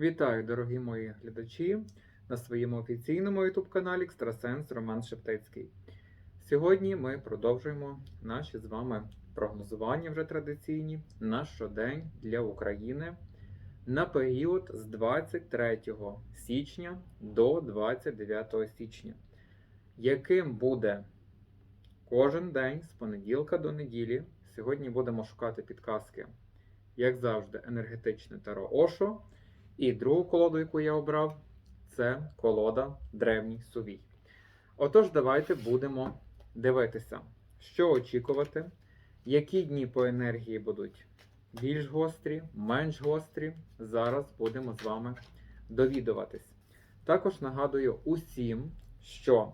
Вітаю, дорогі мої глядачі, на своєму офіційному YouTube каналі Екстрасенс Роман Шептицький. Сьогодні ми продовжуємо наші з вами прогнозування вже традиційні на щодень для України на період з 23 січня до 29 січня. Яким буде кожен день з понеділка до неділі? Сьогодні будемо шукати підказки, як завжди, енергетичне таро Ошо. І другу колоду, яку я обрав, це колода Древній Сувій. Отож, давайте будемо дивитися, що очікувати, які дні по енергії будуть більш гострі, менш гострі. Зараз будемо з вами довідуватись. Також нагадую усім, що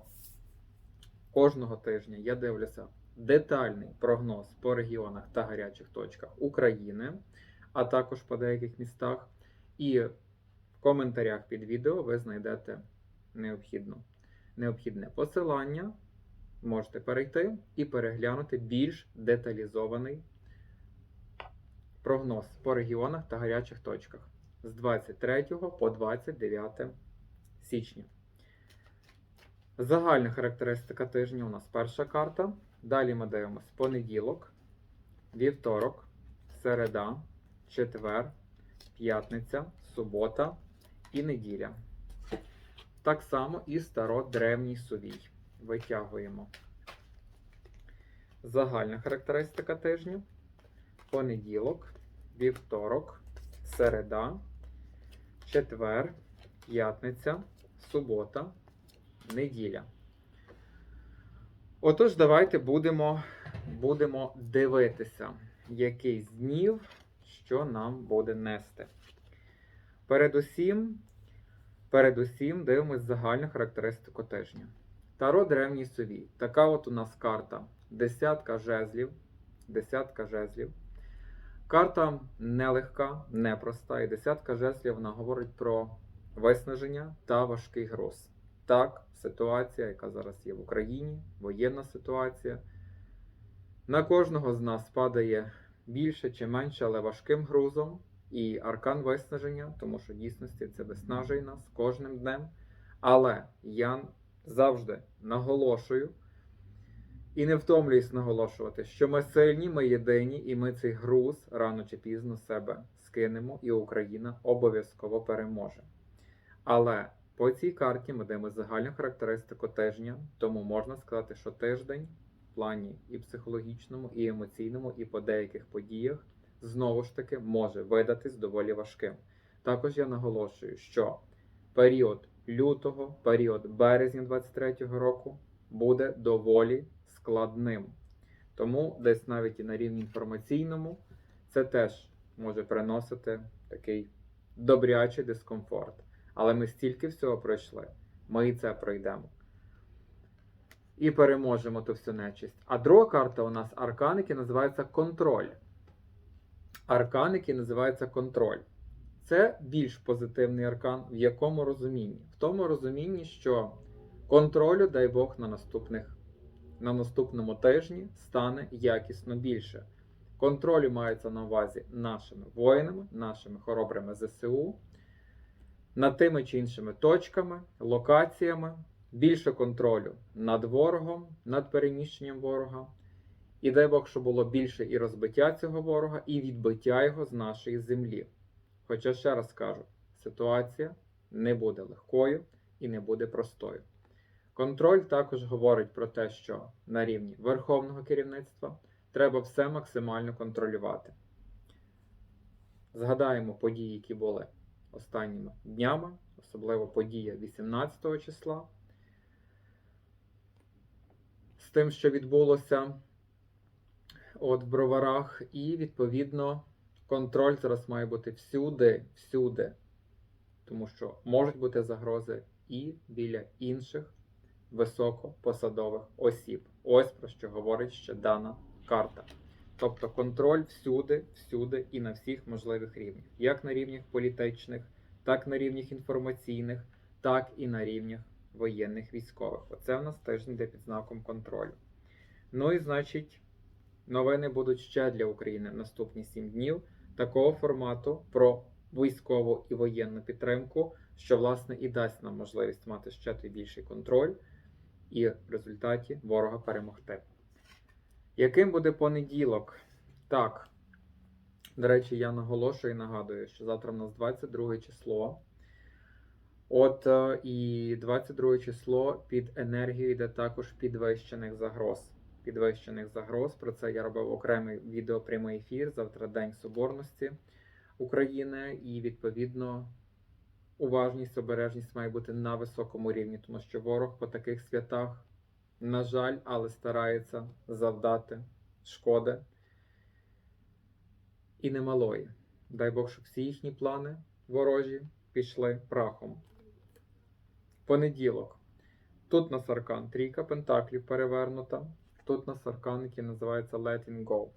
кожного тижня я дивлюся детальний прогноз по регіонах та гарячих точках України, а також по деяких містах. І коментарях під відео ви знайдете необхідно, необхідне посилання. Можете перейти і переглянути більш деталізований прогноз по регіонах та гарячих точках з 23 по 29 січня. Загальна характеристика тижня у нас перша карта. Далі ми дивимося понеділок, вівторок, середа, четвер, п'ятниця, субота і неділя. Так само і стародревній сувій. Витягуємо. Загальна характеристика тижня. Понеділок, вівторок, середа, четвер, п'ятниця, субота, неділя. Отож, давайте будемо, будемо дивитися, який з днів що нам буде нести. Передусім, передусім дивимось загальну характеристику тижня. Таро древній сові. Така от у нас карта. Десятка жезлів. Десятка жезлів. Карта нелегка, непроста. І десятка жезлів вона говорить про виснаження та важкий груз. Так, ситуація, яка зараз є в Україні, воєнна ситуація. На кожного з нас падає більше чи менше, але важким грузом. І аркан виснаження, тому що в дійсності це виснажує нас кожним днем. Але я завжди наголошую і не втомлююсь наголошувати, що ми сильні, ми єдині, і ми цей груз рано чи пізно себе скинемо, і Україна обов'язково переможе. Але по цій карті ми даємо загальну характеристику тижня, тому можна сказати, що тиждень в плані і психологічному, і емоційному, і по деяких подіях знову ж таки може видатись доволі важким. Також я наголошую, що період лютого, період березня 23-го року буде доволі складним. Тому десь навіть і на рівні інформаційному це теж може приносити такий добрячий дискомфорт. Але ми стільки всього пройшли, ми і це пройдемо. І переможемо ту всю нечисть. А друга карта у нас аркан, який називається контроль. Аркан, який називається контроль. Це більш позитивний аркан, в якому розумінні? В тому розумінні, що контролю, дай Бог, на наступних, на наступному тижні стане якісно більше. Контролю мається на увазі нашими воїнами, нашими хоробрими ЗСУ, над тими чи іншими точками, локаціями, більше контролю над ворогом, над переміщенням ворога. І дай Бог, щоб було більше і розбиття цього ворога, і відбиття його з нашої землі. Хоча, ще раз кажу, ситуація не буде легкою і не буде простою. Контроль також говорить про те, що на рівні верховного керівництва треба все максимально контролювати. Згадаємо події, які були останніми днями, особливо подія 18 числа. З тим, що відбулося от в броварах, і, відповідно, контроль зараз має бути всюди, всюди, тому що можуть бути загрози і біля інших високопосадових осіб. Ось про що говорить ще дана карта. Тобто контроль всюди, всюди і на всіх можливих рівнях, як на рівнях політичних, так на рівнях інформаційних, так і на рівнях воєнних військових. Оце в нас тиждень йде під знаком контролю. Ну і значить. Новини будуть ще для України наступні 7 днів такого формату про військову і воєнну підтримку, що власне і дасть нам можливість мати ще той більший контроль і в результаті ворога перемогти. Яким буде понеділок? Так. До речі, я наголошую і нагадую, що завтра в нас 22 число. От е, і 22 число під енергією йде також підвищених загроз. Підвищених загроз. Про це я робив окремий відео прямий ефір. Завтра День Соборності України, і відповідно уважність, обережність має бути на високому рівні, тому що ворог по таких святах, на жаль, але старається завдати шкоди і немалої. Дай Бог, щоб всі їхні плани ворожі пішли прахом. Понеділок. Тут на аркан трійка пентаклів перевернута. Тут на аркан, який називається Letting Go.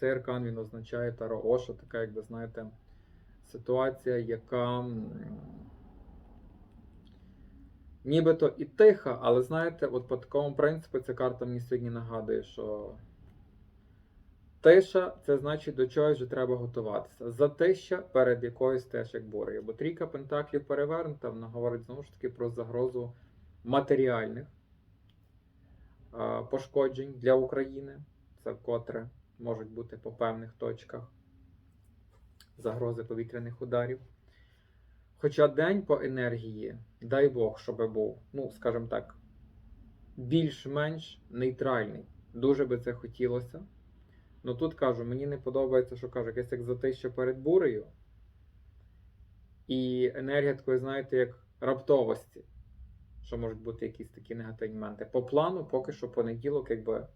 Цей аркан він означає Таро Ошо, така, як ви знаєте, ситуація, яка нібито і тиха, але знаєте, от по такому принципу ця карта мені сьогодні нагадує, що тиша це значить до чогось вже треба готуватися. Затища перед якоюсь теж як бурею. Бо трійка пентаклів перевернута, вона говорить знову ж таки про загрозу матеріальних пошкоджень для України. Це вкотре можуть бути по певних точках загрози повітряних ударів. Хоча день по енергії, дай Бог, щоб був, ну, скажімо так, більш-менш нейтральний. Дуже би це хотілося. Ну тут кажу, мені не подобається, що кажу, якесь як затища перед бурею. І енергія такої, знаєте, як раптовості, що можуть бути якісь такі негативні моменти. По плану, поки що понеділок, якби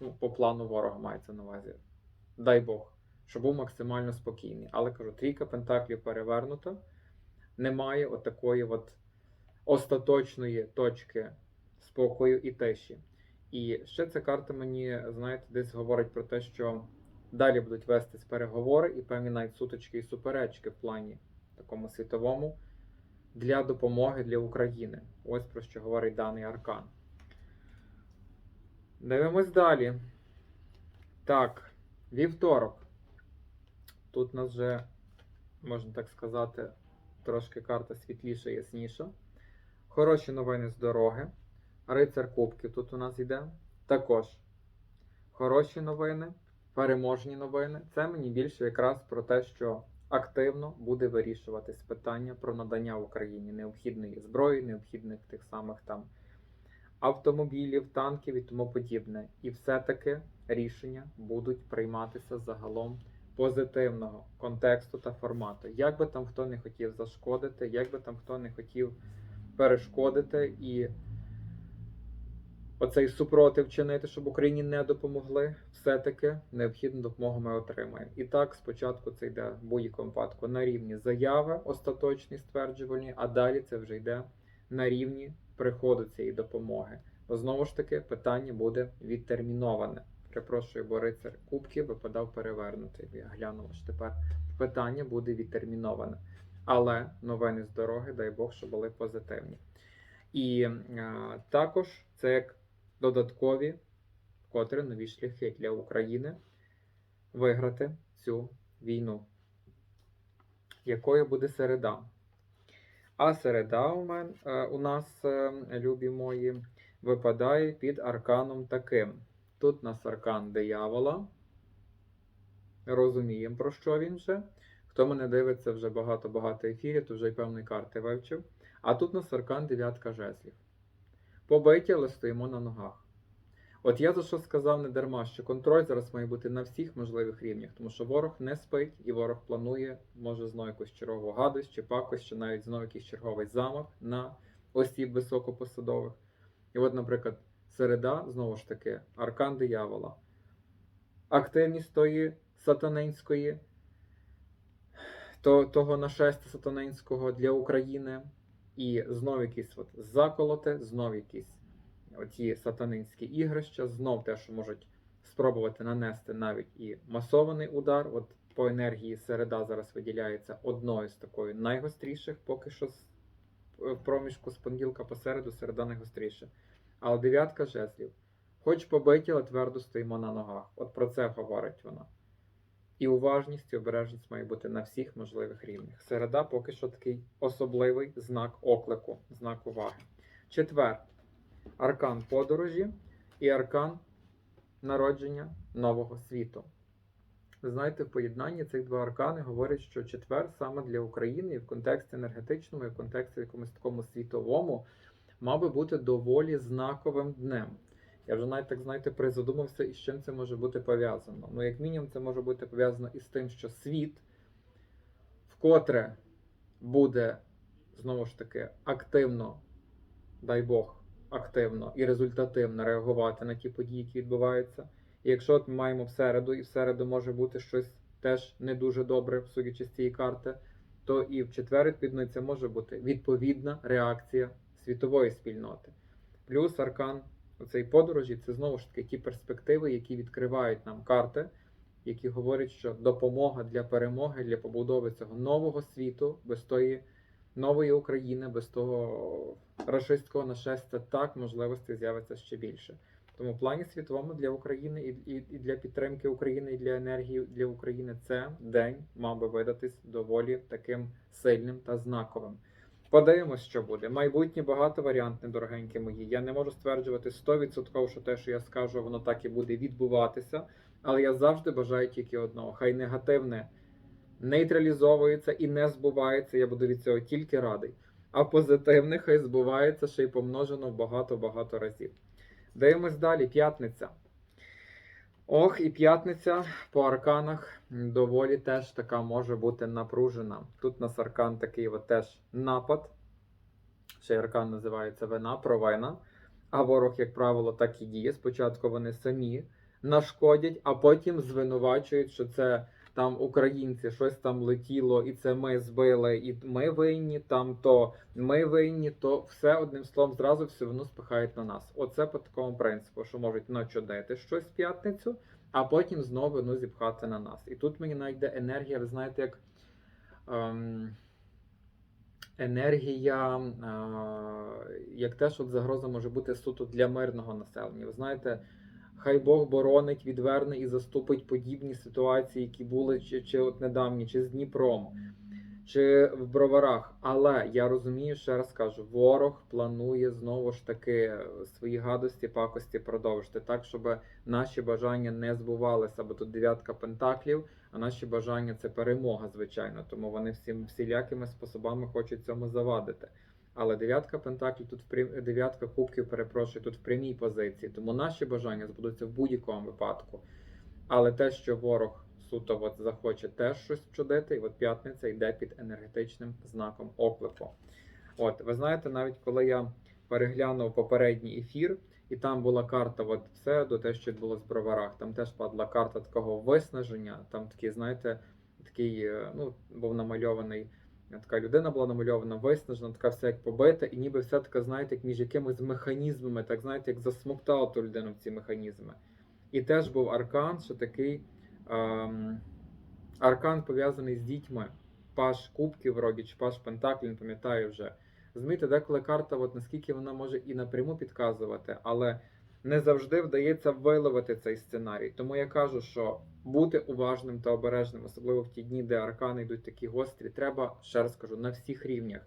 ну, по плану ворога мається на увазі. Дай Бог, щоб був максимально спокійний. Але кажу, трійка пентаклів перевернута. Немає отакої от остаточної точки спокою і тиші. І ще ця карта мені, знаєте, десь говорить про те, що далі будуть вестись переговори і певні навіть сутички і суперечки в плані такому світовому для допомоги для України. Ось про що говорить даний аркан. Дивимось далі. Так, вівторок. Тут нас вже, можна так сказати, трошки карта світліша, ясніша. Хороші новини з дороги. Рицар Кубків тут у нас йде. Також хороші новини, переможні новини. Це мені більше якраз про те, що активно буде вирішуватись питання про надання Україні необхідної зброї, необхідних тих самих там автомобілів, танків і тому подібне. І все-таки рішення будуть прийматися загалом позитивного контексту та формату. Як би там хто не хотів зашкодити, як би там хто не хотів перешкодити і оцей супротив чинити, щоб Україні не допомогли, все-таки необхідну допомогу ми отримаємо. І так, спочатку це йде в будь-якому випадку на рівні заяви, остаточні стверджувальні, а далі це вже йде на рівні приходу цієї допомоги. Бо знову ж таки питання буде відтерміноване. Перепрошую, бо рицар кубків випадав перевернутий. Я глянула, що тепер питання буде відтерміноване. Але новини з дороги, дай Бог, що були позитивні. І е, також це як додаткові, вкотре нові шляхи для України виграти цю війну. Якою буде середа? А середа у, мен, е, у нас, е, любі мої, випадає під арканом таким. Тут у нас аркан диявола. Розуміємо, про що він вже. Хто мене дивиться вже багато-багато ефірів, то вже й певні карти вивчив. А тут у нас аркан дев'ятка жезлів. Побиті, але стоїмо на ногах. От я за що сказав не дарма, що контроль зараз має бути на всіх можливих рівнях, тому що ворог не спить і ворог планує, може знову якусь чергову гадость чи пакость, чи навіть знову якийсь черговий замах на осіб високопосадових. І от, наприклад, середа, знову ж таки, аркан диявола. Активність тої сатанинської, то, того нашестя сатанинського для України. І знов якісь от заколоти, знов якісь оті сатанинські ігрища, знов те, що можуть спробувати нанести навіть і масований удар. От по енергії середа зараз виділяється одною з такої найгостріших, поки що з- в проміжку з понеділка по середу середа найгостріша. Але дев'ятка жезлів. Хоч побиті, але твердо стоїмо на ногах. От про це говорить вона. І уважність, і обережність має бути на всіх можливих рівнях. Середа поки що такий особливий знак оклику, знак уваги. Четвер аркан подорожі і аркан народження нового світу. Ви знаєте, в поєднанні цих два аркани говорять, що четвер саме для України і в контексті енергетичному, і в контексті якомусь такому світовому мав би бути доволі знаковим днем. Я вже навіть так знаєте, призадумався, і з чим це може бути пов'язано. Ну, як мінімум, це може бути пов'язано із тим, що світ вкотре буде знову ж таки активно, дай Бог, активно і результативно реагувати на ті події, які відбуваються. І якщо от ми маємо в середу, і в середу може бути щось теж не дуже добре, судячи з цієї карти, то і в четвер, відповідно, це може бути відповідна реакція світової спільноти. Плюс аркан цій подорожі це знову ж таки ті перспективи, які відкривають нам карти, які говорять, що допомога для перемоги, для побудови цього нового світу, без тої нової України, без того рашистського нашестя, так можливостей з'явиться ще більше. Тому в плані світовому для України і, і, і для підтримки України, і для енергії для України це день мав би видатись доволі таким сильним та знаковим. Подивимось, що буде. Майбутнє багатоваріантне, дорогенькі мої. Я не можу стверджувати 100%, що те, що я скажу, воно так і буде відбуватися. Але я завжди бажаю тільки одного: хай негативне нейтралізовується і не збувається. Я буду від цього тільки радий. А позитивне хай збувається ще й помножено багато-багато разів. Дивимось далі. П'ятниця. Ох, і п'ятниця по арканах доволі теж така може бути напружена. Тут у нас аркан такий от теж напад. Ще аркан називається вина, провина. А ворог, як правило, так і діє. Спочатку вони самі нашкодять, а потім звинувачують, що це там українці щось там летіло, і це ми збили, і ми винні, там то ми винні, то все одним словом зразу все воно спихають на нас. Оце по такому принципу, що можуть начудити щось в п'ятницю, а потім знову ну, зіпхати на нас. І тут мені найде енергія, ви знаєте, як. Ем, енергія, е, як теж от загроза може бути суто для мирного населення. Ви знаєте, хай Бог боронить, відверне і заступить подібні ситуації, які були чи, чи от недавні, чи з Дніпром, чи в броварах. Але я розумію, ще раз кажу, ворог планує знову ж таки свої гадості, пакості продовжити так, щоб наші бажання не збувалися, бо тут дев'ятка пентаклів. А наші бажання це перемога, звичайно. Тому вони всім всілякими способами хочуть цьому завадити. Але дев'ятка пентаклів тут в дев'ятка кубків, перепрошую, тут в прямій позиції. Тому наші бажання збудуться в будь-якому випадку. Але те, що ворог суто от захоче теж щось вчудити, і от п'ятниця йде під енергетичним знаком оклику. От, ви знаєте, навіть коли я переглянув попередній ефір, і там була карта, от все до те, що відбулось в броварах. Там теж падла карта такого виснаження. Там такий, знаєте, такий, е, ну, був намальований. Така людина була намальована, виснажена, така вся як побита, і ніби вся така, знаєте, як між якимись механізмами, так знаєте, як засмоктала ту людину в ці механізми. І теж був аркан, що такий ем, аркан пов'язаний з дітьми. Паш кубків, вроді, чи паш пентаклів, не пам'ятаю вже. Розумієте, деколи карта, от наскільки вона може і напряму підказувати, але не завжди вдається виловити цей сценарій. Тому я кажу, що бути уважним та обережним, особливо в ті дні, де аркани йдуть такі гострі, треба, ще раз кажу, на всіх рівнях.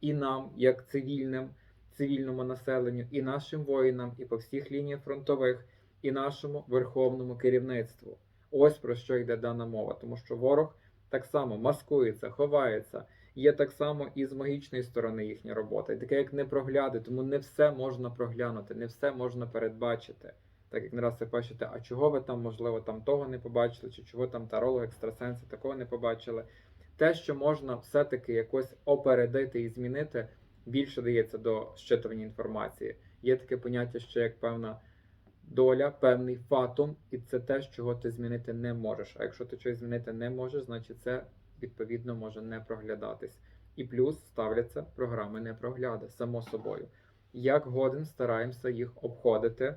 І нам, як цивільним, цивільному населенню, і нашим воїнам, і по всіх лініях фронтових, і нашому верховному керівництву. Ось про що йде дана мова, тому що ворог так само маскується, ховається. Є так само і з магічної сторони їхня робота, і таке як не прогляди, тому не все можна проглянути, не все можна передбачити. Так як не раз ви бачите, а чого ви там, можливо, там того не побачили, чи чого там таролог, екстрасенси такого не побачили. Те, що можна все-таки якось опередити і змінити, більше дається до щитування інформації. Є таке поняття, що як певна доля, певний фатум, і це те, чого ти змінити не можеш. А якщо ти щось змінити не можеш, значить це відповідно може не проглядатись. І плюс ставляться програми непрогляди, само собою. Як годин стараємося їх обходити.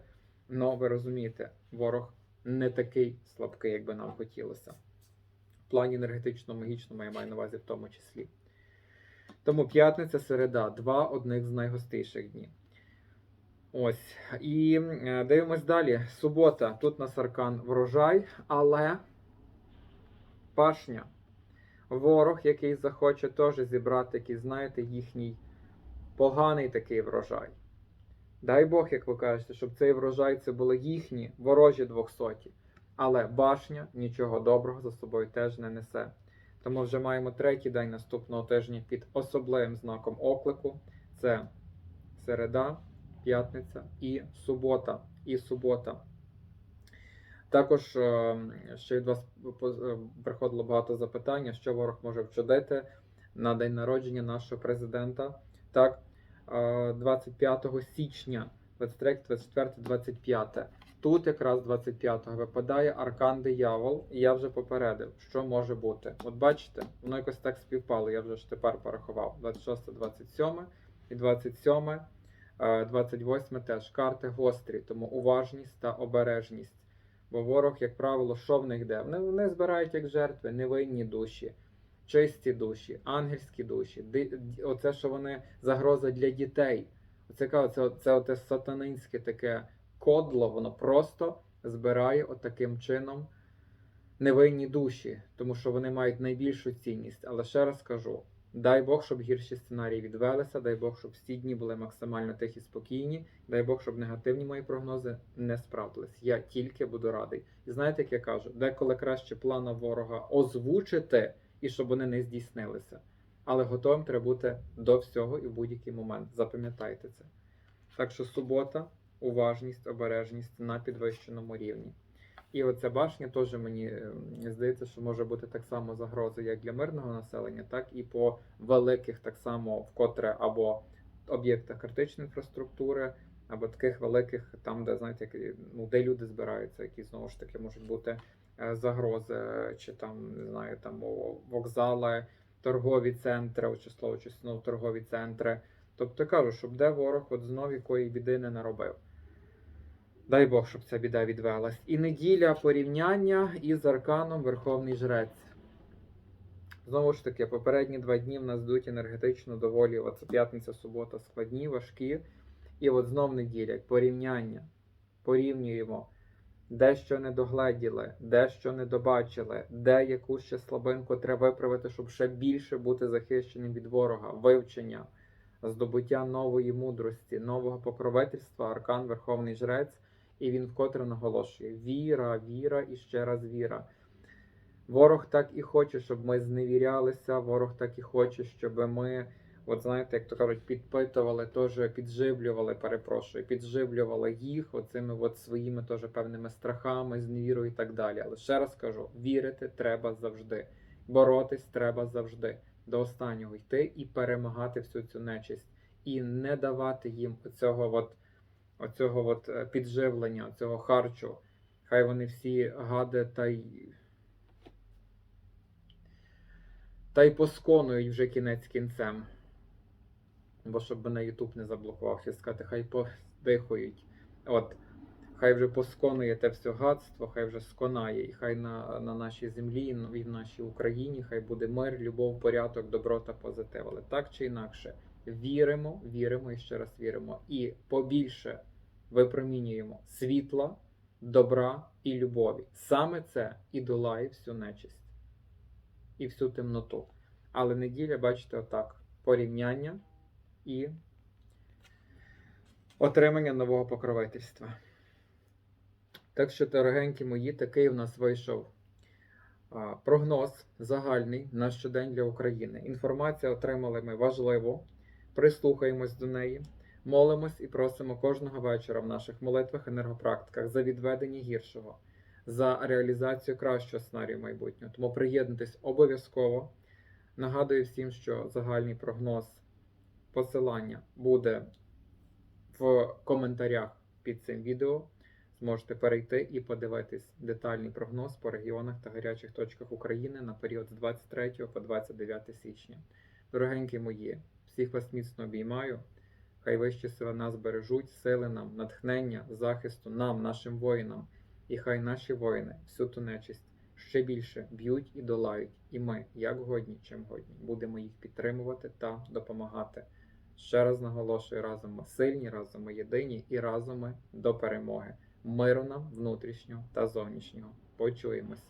Ну, ви розумієте, ворог не такий слабкий, як би нам хотілося. В плані енергетично-магічному я маю на увазі в тому числі. Тому п'ятниця, середа, два одних з найгостейших днів. Ось. І е, дивимось далі. Субота. Тут нас аркан врожай, але Пашня. Ворог, який захоче теж зібрати, який, знаєте, їхній поганий такий врожай. Дай Бог, як ви кажете, щоб цей врожай це були їхні ворожі двохсоті. Але башня нічого доброго за собою теж не несе. Тому вже маємо третій день наступного тижня під особливим знаком оклику. Це середа, п'ятниця і субота. І субота. Також е, ще від вас е, приходило багато запитань, що ворог може вчудити на день народження нашого президента. Так, е, 25 січня, 23, 24, 25. Тут якраз 25-го випадає аркан диявол, і я вже попередив, що може бути. От бачите, воно якось так співпало, я вже ж тепер порахував. 26, 27 і 27, е, 28 теж карти гострі, тому уважність та обережність. Бо ворог, як правило, що в них де? Вони, вони збирають як жертви невинні душі, чисті душі, ангельські душі. Оце, що вони загроза для дітей. Кажу, це, це оте сатанинське таке кодло, воно просто збирає отаким чином невинні душі, тому що вони мають найбільшу цінність. Але ще раз кажу: дай Бог, щоб гірші сценарії відвелися, дай Бог, щоб всі дні були максимально тихі, спокійні, дай Бог, щоб негативні мої прогнози не справдились. Я тільки буду радий. І знаєте, як я кажу, деколи краще плана ворога озвучити і щоб вони не здійснилися. Але готовим треба бути до всього і в будь-який момент. Запам'ятайте це. Так що субота, уважність, обережність на підвищеному рівні. І оця башня теж мені е, здається, що може бути так само загрозою як для мирного населення, так і по великих, так само вкотре або об'єктах критичної інфраструктури, або таких великих, там, де знаєте, які, ну, де люди збираються, які знову ж таки можуть бути е, загрози, чи там не знаю, там вокзали, торгові центри, от число число торгові центри. Тобто кажу, щоб де ворог от знов якої біди не наробив. Дай Бог, щоб ця біда відвелась. І неділя порівняння із арканом Верховний Жрець. Знову ж таки, попередні два дні в нас йдуть енергетично доволі. Оце п'ятниця, субота складні, важкі. І от знов неділя, порівняння. Порівнюємо, де що не догледіли, де що не добачили, де яку ще слабинку треба виправити, щоб ще більше бути захищеним від ворога, вивчення, здобуття нової мудрості, нового покровительства, аркан Верховний Жрець. І він вкотре наголошує: віра, віра і ще раз віра. Ворог так і хоче, щоб ми зневірялися, ворог так і хоче, щоб ми, от знаєте, як то кажуть, підпитували, теж підживлювали, перепрошую, підживлювали їх оцими от своїми теж певними страхами, зневірою і так далі. Але ще раз кажу: вірити треба завжди, боротись треба завжди, до останнього йти і перемагати всю цю нечисть, і не давати їм оцього от оцього от е, підживлення, цього харчу. Хай вони всі гади та й. Та й посконують вже кінець кінцем. Бо щоб мене Ютуб не заблокував, ще сказати, хай подихають. От, хай вже посконує те все гадство, хай вже сконає, і хай на, на нашій землі і в нашій Україні хай буде мир, любов, порядок, добро та позитив. Але так чи інакше, віримо, віримо і ще раз віримо. І побільше випромінюємо світла, добра і любові. Саме це і долає всю нечисть і всю темноту. Але неділя, бачите, отак: порівняння і отримання нового покровительства. Так що, дорогенькі мої, такий у нас вийшов прогноз загальний на щодень для України. Інформація отримали ми важливо. Прислухаємось до неї, молимось і просимо кожного вечора в наших молитвах, енергопрактиках за відведення гіршого, за реалізацію кращого сценарію майбутнього. Тому приєднуйтесь обов'язково. Нагадую всім, що загальний прогноз посилання буде в коментарях під цим відео. Зможете перейти і подивитись детальний прогноз по регіонах та гарячих точках України на період з 23 по 29 січня. Дорогенькі мої, всіх вас міцно обіймаю. Хай вищі сили нас бережуть, сили нам, натхнення, захисту нам, нашим воїнам. І хай наші воїни всю ту нечисть ще більше б'ють і долають. І ми, як годні, чим годні, будемо їх підтримувати та допомагати. Ще раз наголошую, разом ми сильні, разом ми єдині і разом ми до перемоги. Миру нам внутрішнього та зовнішнього. Почуємось.